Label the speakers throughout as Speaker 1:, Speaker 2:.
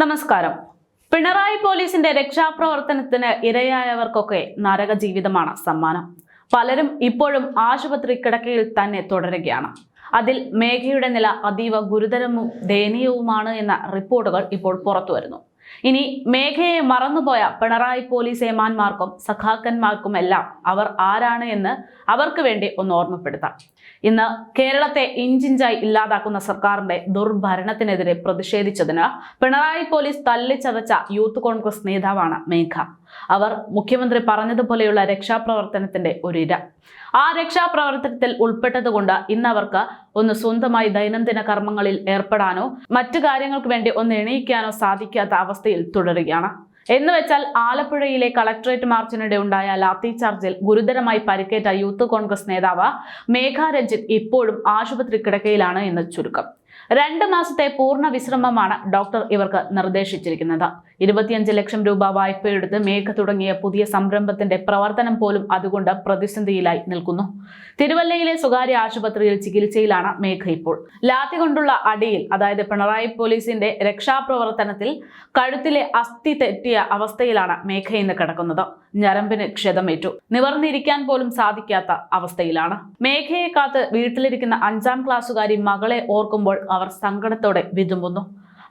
Speaker 1: നമസ്കാരം. പിണറായി പോലീസിന്റെ രക്ഷാപ്രവർത്തനത്തിന് ഇരയായവർക്കൊക്കെ നരക ജീവിതമാണ് സമ്മാനം. പലരും ഇപ്പോഴും ആശുപത്രി കിടക്കയിൽ തന്നെ തുടരുകയാണ്. അതിൽ മേഘയുടെ നില അതീവ ഗുരുതരവും ദയനീയവുമാണ് എന്ന റിപ്പോർട്ടുകൾ ഇപ്പോൾ പുറത്തു വരുന്നു ഇനി മേഘയെ മറന്നുപോയ പിണറായി പോലീസ് ഏമാന്മാർക്കും സഖാക്കന്മാർക്കും എല്ലാം അവർ ആരാണ് എന്ന് അവർക്ക് വേണ്ടി ഒന്ന് ഓർമ്മപ്പെടുത്താം. ഇന്ന് കേരളത്തെ ഇഞ്ചിഞ്ചായി ഇല്ലാതാക്കുന്ന സർക്കാരിന്റെ ദുർഭരണത്തിനെതിരെ പ്രതിഷേധിച്ചതിന് പിണറായി പോലീസ് തല്ലിച്ചതച്ച യൂത്ത് കോൺഗ്രസ് നേതാവാണ് മേഘ. അവർ മുഖ്യമന്ത്രി പറഞ്ഞതുപോലെയുള്ള രക്ഷാപ്രവർത്തനത്തിന്റെ ഒരു ഇര ആ രക്ഷാപ്രവർത്തനത്തിൽ ഉൾപ്പെട്ടതുകൊണ്ട് ഇന്ന് അവർക്ക് ഒന്ന് സ്വന്തമായി ദൈനംദിന കർമ്മങ്ങളിൽ ഏർപ്പെടാനോ മറ്റു കാര്യങ്ങൾക്ക് വേണ്ടി ഒന്ന് എണീക്കാനോ സാധിക്കാത്ത അവസ്ഥയിൽ തുടരുകയാണ്. എന്ന് വെച്ചാൽ ആലപ്പുഴയിലെ കളക്ടറേറ്റ് മാർച്ചിനിടെ ഉണ്ടായ ലാത്തി ചാർജിൽ ഗുരുതരമായി പരിക്കേറ്റ യൂത്ത് കോൺഗ്രസ് നേതാവ് മേഘ രഞ്ജിത്ത് ഇപ്പോഴും ആശുപത്രി കിടക്കയിലാണ് എന്ന് ചുരുക്കം. രണ്ട് മാസത്തെ പൂർണ വിശ്രമമാണ് ഡോക്ടർ ഇവർക്ക് നിർദ്ദേശിച്ചിരിക്കുന്നത്. ഇരുപത്തിയഞ്ച് ലക്ഷം രൂപ വായ്പയെടുത്ത് മേഘ തുടങ്ങിയ പുതിയ സംരംഭത്തിന്റെ പ്രവർത്തനം പോലും അതുകൊണ്ട് പ്രതിസന്ധിയിലായി നിൽക്കുന്നു. തിരുവല്ലയിലെ സ്വകാര്യ ആശുപത്രിയിൽ ചികിത്സയിലാണ് മേഘ ഇപ്പോൾ. ലാത്തി കൊണ്ടുള്ള അടിയിൽ അതായത് പിണറായി പോലീസിന്റെ രക്ഷാപ്രവർത്തനത്തിൽ കഴുത്തിലെ അസ്ഥി തെറ്റിയ അവസ്ഥയിലാണ് മേഘ ഇന്ന് കിടക്കുന്നത്. ഞരമ്പിന് ക്ഷതമേറ്റു. നിവർന്നിരിക്കാൻ പോലും സാധിക്കാത്ത അവസ്ഥയിലാണ്. മേഘയെ കാത്ത് വീട്ടിലിരിക്കുന്ന അഞ്ചാം ക്ലാസ്സുകാരി മകളെ ഓർക്കുമ്പോൾ അവർ സങ്കടത്തോടെ വിതുമ്പുന്നു.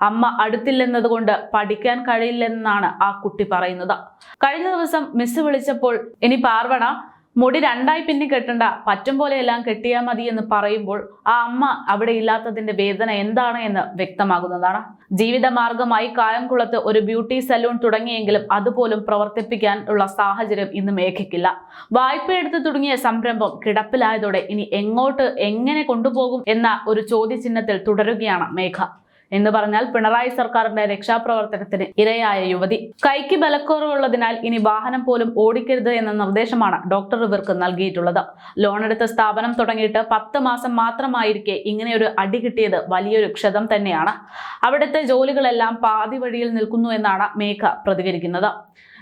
Speaker 1: അമ്മ അടുത്തില്ലെന്നതുകൊണ്ട് പഠിക്കാൻ കഴിയില്ലെന്നാണ് ആ കുട്ടി പറയുന്നത്. കഴിഞ്ഞ ദിവസം മിസ് വിളിച്ചപ്പോൾ ഇനി പാർവണ മുടി രണ്ടായി പിന്നി കെട്ടണ്ട. പറ്റും പോലെയെല്ലാം കെട്ടിയാൽ മതി എന്ന് പറയുമ്പോൾ ആ അമ്മ അവിടെ ഇല്ലാത്തതിന്റെ വേദന എന്താണ് എന്ന് വ്യക്തമാകുന്നതാണ്. ജീവിതമാർഗമായി കായംകുളത്ത് ഒരു ബ്യൂട്ടി സലൂൺ തുടങ്ങിയെങ്കിലും അതുപോലും പ്രവർത്തിപ്പിക്കാൻ ഉള്ള സാഹചര്യം ഇന്ന് മേഘയ്ക്കില്ല. വായ്പ എടുത്ത് തുടങ്ങിയ സംരംഭം കിടപ്പിലായതോടെ ഇനി എങ്ങോട്ട് എങ്ങനെ കൊണ്ടുപോകും എന്ന ഒരു ചോദ്യചിഹ്നത്തിൽ തുടരുകയാണ് മേഘ. എന്ന് പറഞ്ഞാൽ പിണറായി സർക്കാരിന്റെ രക്ഷാപ്രവർത്തനത്തിന് ഇരയായ യുവതി. കൈക്ക് ബലക്കുറവുള്ളതിനാൽ ഇനി വാഹനം പോലും ഓടിക്കരുത് എന്ന നിർദ്ദേശമാണ് ഡോക്ടർ ഇവർക്ക് നൽകിയിട്ടുള്ളത്. എടുത്ത സ്ഥാപനം തുടങ്ങിയിട്ട് പത്ത് മാസം മാത്രമായിരിക്കെ ഇങ്ങനെയൊരു അടി കിട്ടിയത് വലിയൊരു ക്ഷതം തന്നെയാണ്. അവിടുത്തെ ജോലികളെല്ലാം പാതി വഴിയിൽ നിൽക്കുന്നു എന്നാണ് മേഘ പ്രതികരിക്കുന്നത്.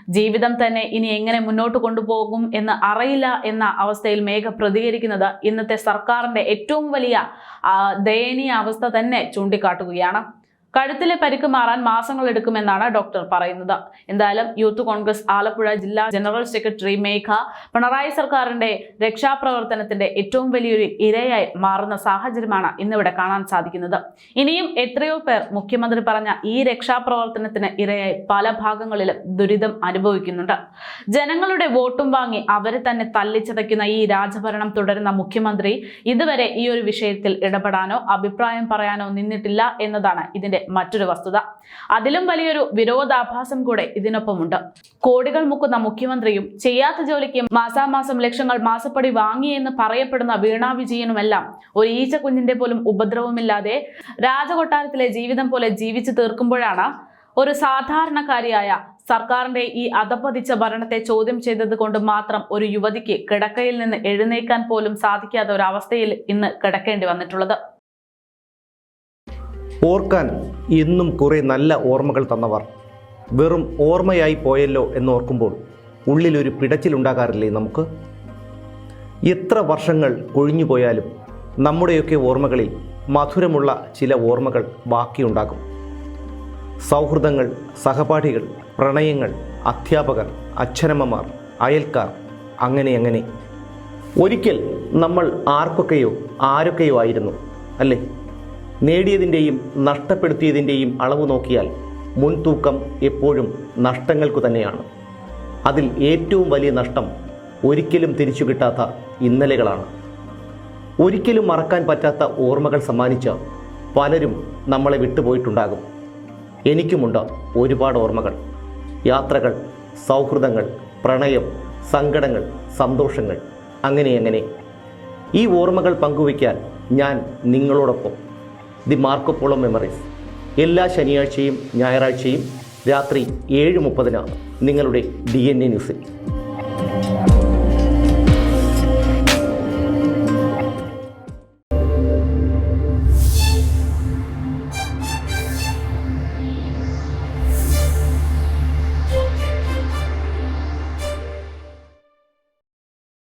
Speaker 1: ജീവിതം തന്നെ ഇനി എങ്ങനെ മുന്നോട്ട് കൊണ്ടുപോകും എന്ന് അറിയില്ല എന്ന അവസ്ഥയിൽ മേഘ പ്രതികരിക്കുന്നത് ഇന്നത്തെ സർക്കാരിന്റെ ഏറ്റവും വലിയ ദയനീയ അവസ്ഥ തന്നെ ചൂണ്ടിക്കാട്ടുകയാണ്. കഴുത്തിലെ പരിക്ക് മാറാൻ മാസങ്ങൾ എടുക്കുമെന്നാണ് ഡോക്ടർ പറയുന്നത്. എന്തായാലും യൂത്ത് കോൺഗ്രസ് ആലപ്പുഴ ജില്ലാ ജനറൽ സെക്രട്ടറി മേഘ പിണറായി സർക്കാരിന്റെ രക്ഷാപ്രവർത്തനത്തിന്റെ ഏറ്റവും വലിയൊരു ഇരയായി മാറുന്ന സാഹചര്യമാണ് ഇന്നിവിടെ കാണാൻ സാധിക്കുന്നത്. ഇനിയും എത്രയോ പേർ മുഖ്യമന്ത്രി പറഞ്ഞ ഈ രക്ഷാപ്രവർത്തനത്തിന് ഇരയായി പല ഭാഗങ്ങളിലും ദുരിതം അനുഭവിക്കുന്നുണ്ട്. ജനങ്ങളുടെ വോട്ടും വാങ്ങി അവരെ തന്നെ തല്ലിച്ചതയ്ക്കുന്ന ഈ രാജഭരണം തുടരുന്ന മുഖ്യമന്ത്രി ഇതുവരെ ഈ ഒരു വിഷയത്തിൽ ഇടപെടാനോ അഭിപ്രായം പറയാനോ നിന്നിട്ടില്ല എന്നതാണ് ഇതിന്റെ മറ്റൊരു വസ്തുത. അതിലും വലിയൊരു വിരോധാഭാസം കൂടെ ഇതിനൊപ്പമുണ്ട്. കോടികൾ മുക്കുന്ന മുഖ്യമന്ത്രിയും ചെയ്യാത്ത ജോലിക്ക് മാസാമാസം ലക്ഷങ്ങൾ മാസപ്പടി വാങ്ങിയെന്ന് പറയപ്പെടുന്ന വീണാ വിജയനുമെല്ലാം ഒരു ഈച്ച കുഞ്ഞിന്റെ പോലും ഉപദ്രവമില്ലാതെ രാജകൊട്ടാരത്തിലെ ജീവിതം പോലെ ജീവിച്ചു തീർക്കുമ്പോഴാണ് ഒരു സാധാരണക്കാരിയായ സർക്കാരിന്റെ ഈ അധപ്പതിച്ച ഭരണത്തെ ചോദ്യം ചെയ്തത് കൊണ്ട് മാത്രം ഒരു യുവതിക്ക് കിടക്കയിൽ നിന്ന് എഴുന്നേക്കാൻ പോലും സാധിക്കാത്ത ഒരു അവസ്ഥയിൽ ഇന്ന് കിടക്കേണ്ടി വന്നിട്ടുള്ളത്.
Speaker 2: ഓർക്കാൻ ഇന്നും കുറേ നല്ല ഓർമ്മകൾ തന്നവർ. വെറും ഓർമ്മയായി പോയല്ലോ എന്നോർക്കുമ്പോൾ ഉള്ളിലൊരു പിടച്ചിലുണ്ടാകാറില്ലേ നമുക്ക്? എത്ര വർഷങ്ങൾ കൊഴിഞ്ഞുപോയാലും നമ്മുടെയൊക്കെ ഓർമ്മകളിൽ മധുരമുള്ള ചില ഓർമ്മകൾ ബാക്കിയുണ്ടാകും. സൗഹൃദങ്ങൾ സഹപാഠികൾ പ്രണയങ്ങൾ അധ്യാപകർ അച്ഛനമ്മമാർ അയൽക്കാർ അങ്ങനെ അങ്ങനെ. ഒരിക്കൽ നമ്മൾ ആർക്കൊക്കെയോ ആരൊക്കെയോ ആയിരുന്നു അല്ലേ? നേടിയതിന്റെയും നഷ്ടപ്പെടുത്തിയതിന്റെയും അളവ് നോക്കിയാൽ മുൻതൂക്കം എപ്പോഴും നഷ്ടങ്ങൾക്കു തന്നെയാണ്. അതിൽ ഏറ്റവും വലിയ നഷ്ടം ഒരിക്കലും തിരിച്ചു കിട്ടാത്ത ഇന്നലകളാണ്. ഒരിക്കലും മറക്കാൻ പറ്റാത്ത ഓർമ്മകൾ സമ്മാനിച്ച പലരും നമ്മളെ വിട്ടുപോയിട്ടുണ്ടാകും. എനിക്കുമുണ്ട് ഒരുപാട് ഓർമ്മകൾ. യാത്രകൾ സൗഹൃദങ്ങൾ പ്രണയം സങ്കടങ്ങൾ സന്തോഷങ്ങൾ അങ്ങനെ അങ്ങനെ. ഈ ഓർമ്മകൾ പങ്കുവയ്ക്കാൻ ഞാൻ നിങ്ങളോടൊപ്പം. The Marco Polo memories. എല്ലാ ശനിയാഴ്ചയും ഞായറാഴ്ചയും രാത്രി ഏഴ് മുപ്പതിനാണ് നിങ്ങളുടെ ഡി എൻ എ ന്യൂസിൽ.